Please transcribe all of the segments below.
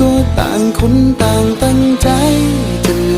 ก็ต่างคนต่างตั้งใจจะ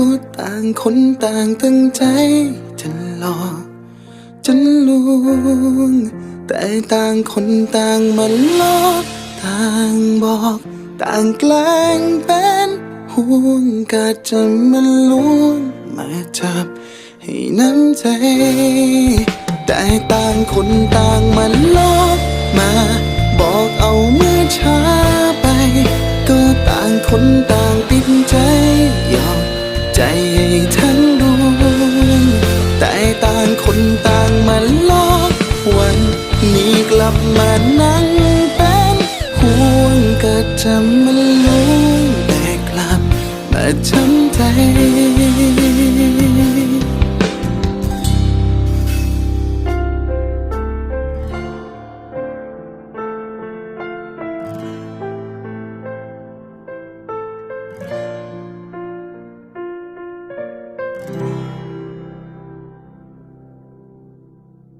ก็ต่างคนต่างตั้งใจ จะหลอกจะลวง แต่ต่างคนต่างมันลอกต่างบอก ต่างแกล้งเป็นห่วงก็จะมาลวงมาจับให้น้ำใจ แต่ต่างคนต่างมาลอก จะมาลวงแต่กลับมาทำใจ「